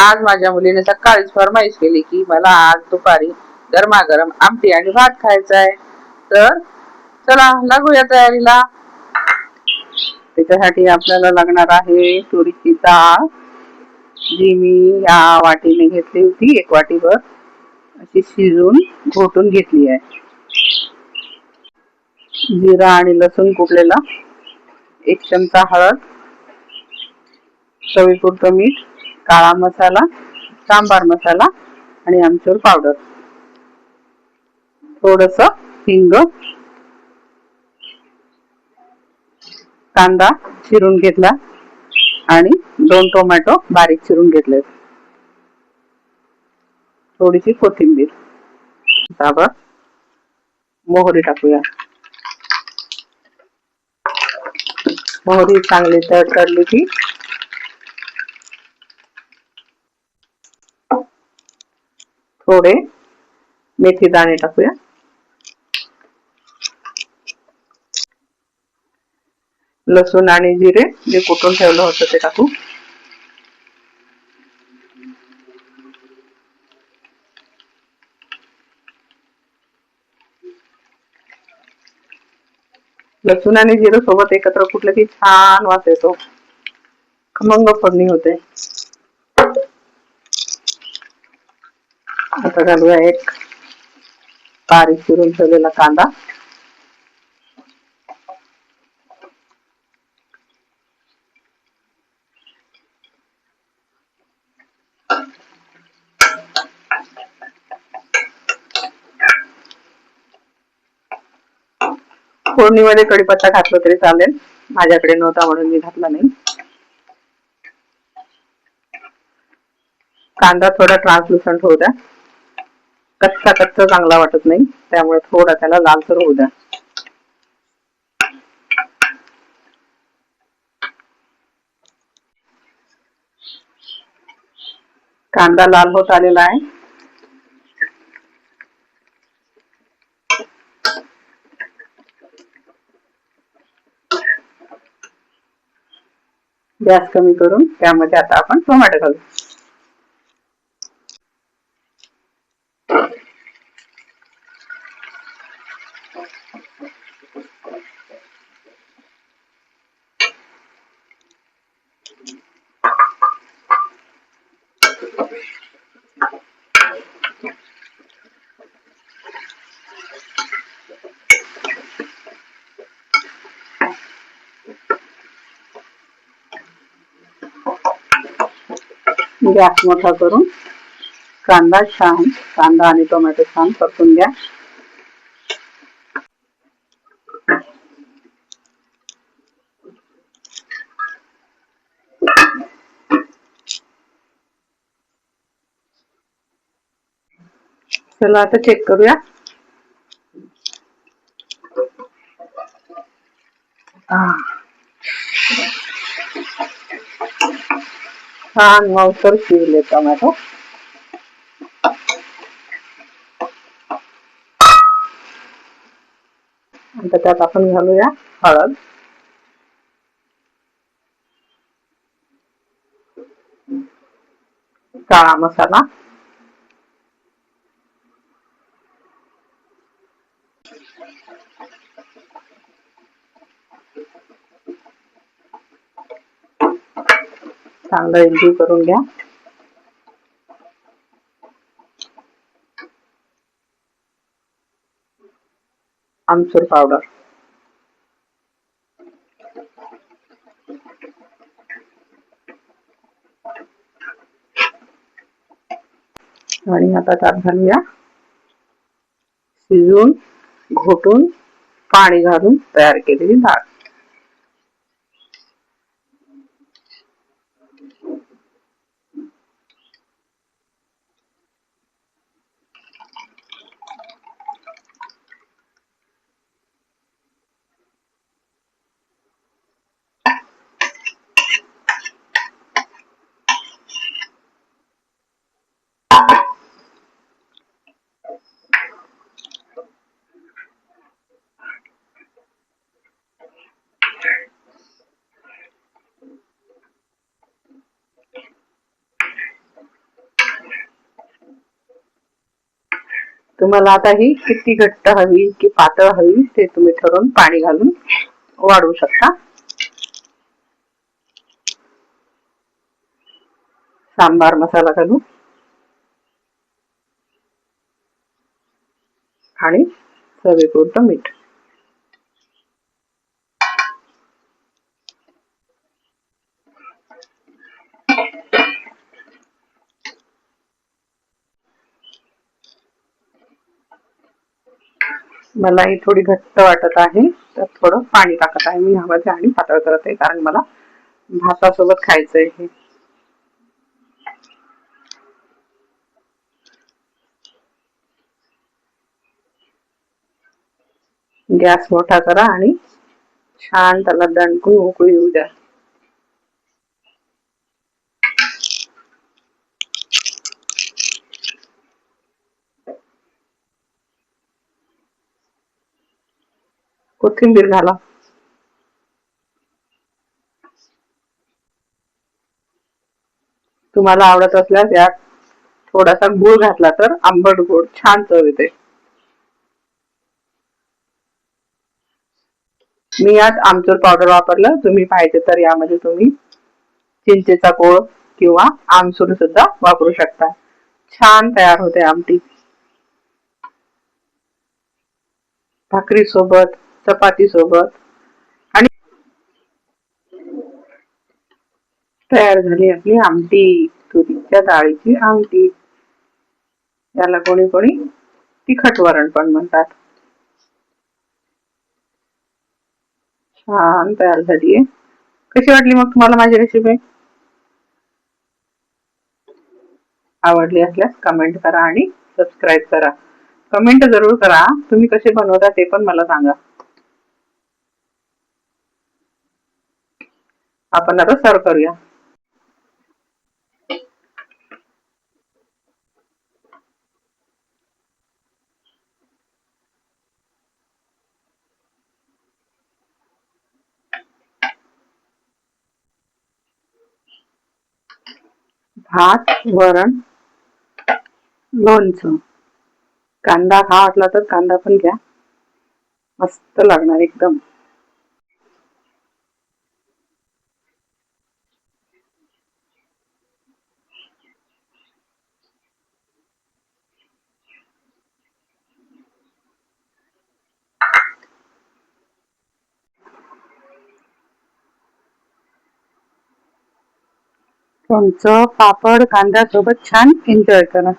आज माझ्या मुलीने सकाळीच फरमाईश केली की मला आज दुपारी गरमागरम आमटी आणि भात खायचा आहे. तर चला लागूया तयारीला. त्याच्यासाठी आपल्याला लागणार आहे तुरीची डाळ जी मी या वाटीने घेतली होती एक वाटीभर. अशी शिजून घोटून घेतली आहे. जिरा आणि लसूण कुटलेला एक चमचा हळद चवीपुरतं मीठ काळा मसाला सांबार मसाला आणि आमचूर पावडर थोडस हिंग कांदा चिरून घेतला आणि दोन टोमॅटो बारीक चिरून घेतले. थोडीशी कोथिंबीर साबर मोहरी टाकूया. मोहरी चांगली तडतडली की थोडे मेथी दाणे टाकूया. लसूण आणि जिरे जे कुटून ठेवलं होतं ते टाकू. लसूण आणि जिरं सोबत एकत्र कुठलं की छान वास येतो. खमंग फोडणी होते. आता घालूया एक बारीक चिरून ठेवलेला कांदा. फोडणीमध्ये कडीपत्ता घातला तरी चालेल. माझ्याकडे नव्हता म्हणून मी घातला नाही. कांदा थोडा ट्रान्सलुसंट होऊ द्या. कच्चा कच्चा चांगला वाटत नाही. त्यामुळे थोडा त्याला लालसर होऊ द्या. कांदा लाल होत आलेला आहे. गॅस कमी करून त्यामध्ये आता आपण टोमॅटो घालू. गॅस मोठा करून. कांदा छान कांदा आणि टोमॅटो छान परतून घ्या. चला आता चेक करूया. आह. छान मऊसर शिजले टोमॅटो आता त्यात आपण घालूया हळद काळा मसाला चांगलं करून घ्या. आमचूर पावडर आणि आता त्यात घालूया शिजून घोटून पाणी तुम्हाला आता ही किती घट्ट हवी की पातळ हवी ते तुम्ही ठरवून पाणी घालून वाढवू शकता. सांबार मसाला घालू. आणि चवीपुरतं मीठ. मला ही थोडी घट्ट वाटत आहे. तर थोडं पाणी टाकत आहे मी ह्यामध्ये आणि पातळ करत आहे. कारण मला भातासोबत खायचंय हे. गॅस मोठा करा आणि छान त्याला दणकून उकळी येऊ द्या. कोथिंबीर घाला. तुम्हाला आवडत असल्यास यात थोडासा गुळ घातला तर आंबट गोड छान चव येते. मी यात आमचूर पावडर वापरलं. तुम्ही पाहिजे तर यामध्ये तुम्ही चिंचेचा कोळ किंवा आमसूर सुद्धा वापरू शकता. छान तयार होते आमटी. भाकरी सोबत चपाती सोबत आणि तयार झाली आपली आमटी तुरीच्या डाळीची आमटी. याला कोणी कोणी तिखट वरण पण म्हणतात. छान तयार झाली आहे. कशी वाटली मग तुम्हाला माझी रेसिपी आवडली असल्यास कमेंट करा आणि सबस्क्राईब करा. कमेंट जरूर करा. तुम्ही कसे बनवता ते पण मला सांगा. आपण आता सर्व करूया. भात वरण लोणचं. कांदा खा वाटला तर कांदा पण घ्या. मस्त लागणार एकदम. तुमचं पापड कांदा सोबत छान एन्जॉय करा.